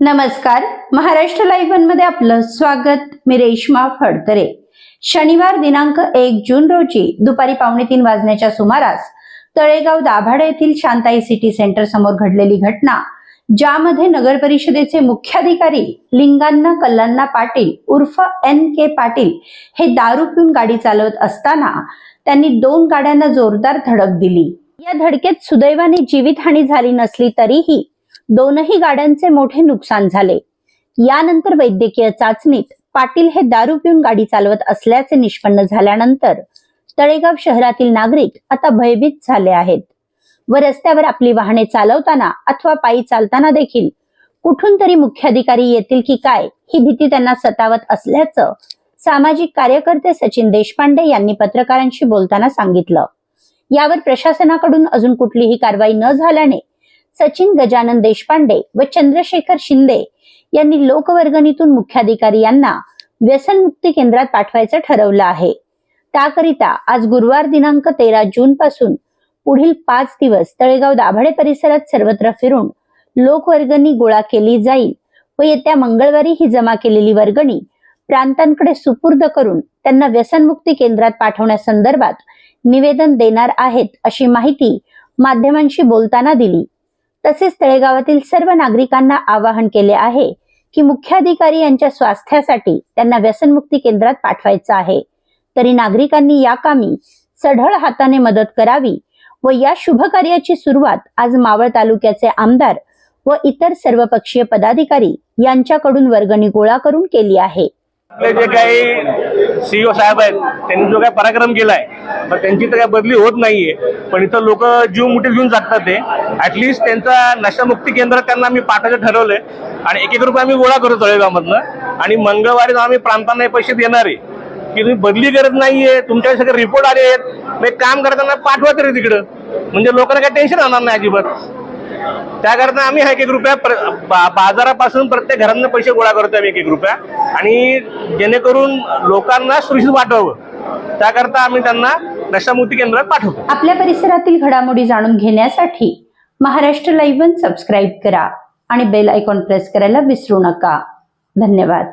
नमस्कार. महाराष्ट्र लाईव्ह वनमध्ये आपलं स्वागत. मी रेश्मा फडतरे. शनिवार दिनांक एक जून रोजी दुपारी पावणे तीन वाजण्याच्या सुमारास तळेगाव दाभाडे येथील शांताई सिटी सेंटर समोर घडलेली घटना ज्यामध्ये नगर परिषदेचे मुख्याधिकारी लिंगांना कल्लांना पाटील उर्फ एन के पाटील हे दारू पिऊन गाडी चालवत असताना त्यांनी दोन गाड्यांना जोरदार धडक दिली. या धडकेत सुदैवाने जीवितहानी झाली नसली तरीही दोनही गाड्यांचे मोठे नुकसान झाले. यानंतर वैद्यकीय चाचणीत पाटील हे दारू पिऊन गाडी चालवत असल्याचे निष्पन्न झाल्यानंतर तळेगाव शहरातील नागरिक आता भयभीत झाले आहेत. व रस्त्यावर आपली वाहने चालवताना अथवा पायी चालताना देखील कुठून तरी मुख्याधिकारी येतील की काय ही भीती त्यांना सतावत असल्याचं सामाजिक कार्यकर्ते सचिन देशपांडे यांनी पत्रकारांशी बोलताना सांगितलं. यावर प्रशासनाकडून अजून कुठलीही कारवाई न झाल्याने सचिन गजानन देशपांडे व चंद्रशेखर शिंदे यांनी लोकवर्गणीतून मुख्याधिकारी यांना व्यसनमुक्ती केंद्रात पाठवायचं ठरवलं आहे. त्याकरिता आज गुरुवार दिनांक तेरा जून पासून पुढील पाच दिवस तळेगाव दाभाडे परिसरात सर्वत्र फिरून लोकवर्गणी गोळा केली जाईल व येत्या मंगळवारी ही जमा केलेली वर्गणी प्रांतांकडे सुपूर्द करून त्यांना व्यसनमुक्ती केंद्रात पाठवण्यासंदर्भात निवेदन देणार आहेत अशी माहिती माध्यमांशी बोलताना दिली. तसेच तळेगावातील सर्व नागरिकांना आवाहन केले आहे की मुख्याधिकारी यांच्या स्वास्थ्यासाठी त्यांना व्यसनमुक्ती केंद्रात पाठवायचं आहे. तरी नागरिकांनी या कामी सढळ हाताने मदत करावी व या शुभ कार्याची सुरुवात आज मावळ तालुक्याचे आमदार व इतर सर्वपक्षीय पदाधिकारी यांच्याकडून वर्गणी गोळा करून केली आहे. आपले जे काही सीईओ साहेब आहेत त्यांनी जो काही पराक्रम केलाय तर त्यांची तर काही बदली होत नाहीये. पण इथं लोक जीव मुठीत घेऊन जातात ते. ऍटलिस्ट त्यांचा नशामुक्ती केंद्र त्यांना आम्ही पाठायचं ठरवलंय. आणि एक एक रुपये आम्ही गोळा करतो तळेगावमधनं आणि मंगळवारी आम्ही प्रांतांना हे पैसे देणार आहे. की तुम्ही बदली करत नाहीये तुमच्या सगळे रिपोर्ट आले आहेत मग एक काम करताना पाठवा तरी तिकडं. म्हणजे लोकांना काही टेन्शन राहणार नाही अजिबात. त्याकरता आम्ही एक एक रुपया प्र- बाजारापासून प्रत्येक घरांना पैसे गोळा करतो आम्ही एक एक रुपया. आणि जेणेकरून लोकांना सुरक्षित वाटावं. त्याकरता आम्ही त्यांना नशामुक्ती केंद्रात पाठवतो. आपल्या परिसरातील घडामोडी जाणून घेण्यासाठी महाराष्ट्र लाईव्ह सबस्क्राईब करा आणि बेल आयकॉन प्रेस करायला विसरू नका. धन्यवाद.